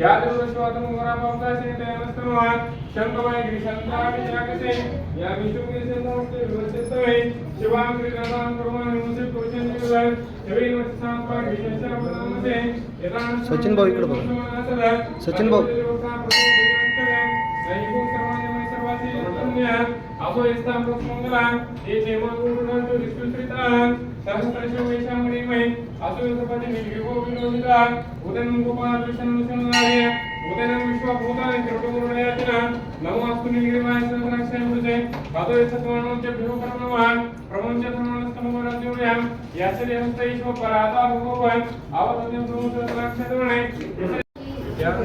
या ते विश्वतमः गुणापावकाशे ते नमस्तमः शङ्कमय गिरिशन्तापि जागसे या विष्णुगिरिशन्तास्ते विवचितमे शिवां श्रीरमां कुर्मः नमस्ते पुरुषं जीवः शिवे नमस्तात्मा गिरिशन्तापनमसे यदा सचिन भाऊ इकडे बघा. सचिन भाऊ. असो येस्तां मंगलां ये అసో ఇస్తాం మంగళం ఏ దేవోడు విష్ణుశ్రీతాం సహస్రశోమేశామణిమై అసో సపతి నిర్విభో వినోదిత ఉదయం గోపాల విష్ణు విష్ణునాయ ఉదయం విశ్వభూతాన్ని తిరుటూరుడయాచిన నమోస్తు నిలిగిరివాయసనక్షయమృతే అదో ఇస్తమానోచ భీమపరమవాన్ ప్రపంచధనస్తమోరాజ్యోయం యాసరేహస్తైశ్వ పరాతా భగవాన్ అవతన్యం సమోత్రక్షతమణై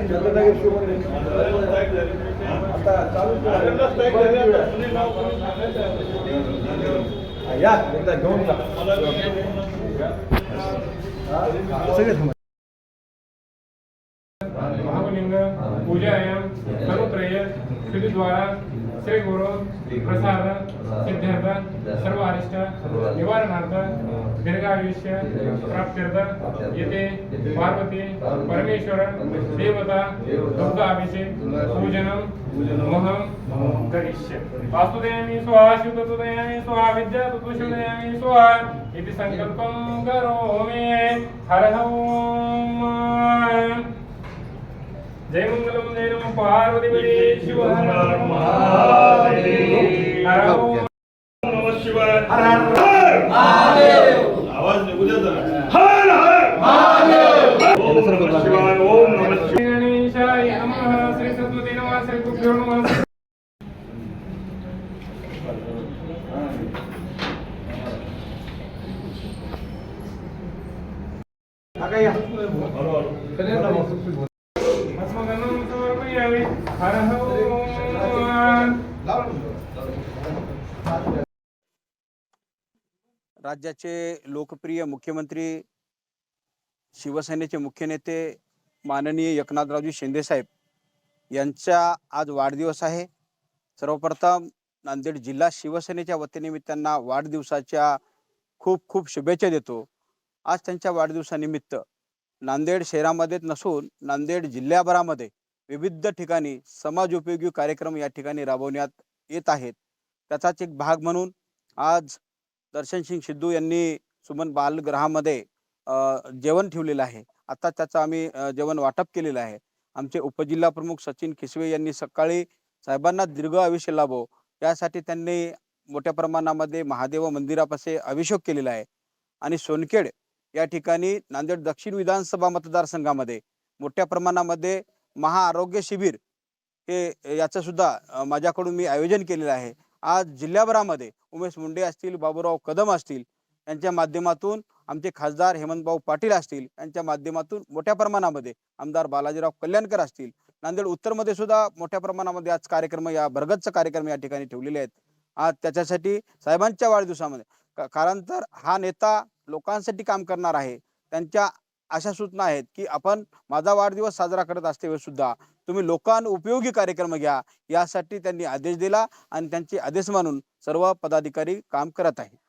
జగదాగి శుభం या एकदा घेऊन जा. सगळे थांबा. महालिंग पूजायां सर्वत्रय श्रीद्वारा श्री गुरु प्रसाद सिद्धार्थ सर्व अरिष्ट निवारणार्थ दीर्घायुष्य प्राप्त्यर्थ येथे पार्वती परमेश्वर देवता दुग्ध अभिषेक पूजनम महम करिष्य। वासुदेवामी स्वाहा शिवतुदयामी स्वाहा विद्या तुदयामी स्वाहा इति संकल्पं करोमि। हर ओम जय मंगलम जय नम पार्वती पते शिव हर हर महादेव. हर ओम. नमः शिवाय. हर हर. महादेव. आवाज निघू द्या जरा. हर हर. महादेव. ओम नमः शिवाय ओम नमः शिवाय. गणेशाय नमः श्री सरस्वती नमः श्री गुरुभ्यो नमः. या समर्पयामि हर हर ओम राज्याचे लोकप्रिय मुख्यमंत्री शिवसेनेचे मुख्य नेते माननीय एकनाथरावजी शिंदेसाहेब यांचा आज वाढदिवस आहे. सर्वप्रथम नांदेड जिल्हा शिवसेनेच्या वतीने मी त्यांना वाढदिवसाच्या खूप खूप शुभेच्छा देतो. आज त्यांच्या वाढदिवसानिमित्त नांदेड शहरामध्येच नसून नांदेड जिल्ह्याभरामध्ये विविध ठिकाणी समाजोपयोगी कार्यक्रम या ठिकाणी राबवण्यात येत आहेत. त्याचाच एक भाग म्हणून आज दर्शन सिंग सिद्धू यांनी सुमन बालगृहामध्ये जेवण ठेवलेलं आहे. आता त्याचं आम्ही जेवण वाटप केलेलं आहे. आमचे उपजिल्हा प्रमुख सचिन खिसवे यांनी सकाळी साहेबांना दीर्घ आयुष्य लाभो यासाठी त्यांनी मोठ्या प्रमाणामध्ये महादेव मंदिरापासे अभिषेक केलेला आहे. आणि सोनखेड या ठिकाणी नांदेड दक्षिण विधानसभा मतदारसंघामध्ये मोठ्या प्रमाणामध्ये महाआरोग्य शिबिर हे याचं सुद्धा माझ्याकडून मी आयोजन केलेलं आहे. आज जिल्ह्याभरामध्ये उमेश मुंडे असतील बाबूराव कदम असतील यांच्या माध्यमातून आमचे खासदार हेमंतभाऊ पाटील असतील यांच्या माध्यमातून मोठ्या प्रमाणामध्ये आमदार बालाजीराव कल्याणकर असतील नांदेड उत्तरमध्ये सुद्धा मोठ्या प्रमाणामध्ये आज कार्यक्रम या भरगतचा कार्यक्रम या ठिकाणी ठेवलेले आहेत. आज त्याच्यासाठी साहेबांच्या वाढदिवसामध्ये का- कारण तर हा नेता लोकांसाठी काम करणार आहे त्यांच्या अशा सूचना आहेत की आपण माझा वाढदिवस साजरा करत असते सुद्धा तुम्ही लोकांना उपयोगी कार्यक्रम घ्या यासाठी त्यांनी आदेश दिला आणि त्यांचे आदेश मानून सर्व पदाधिकारी काम करत आहे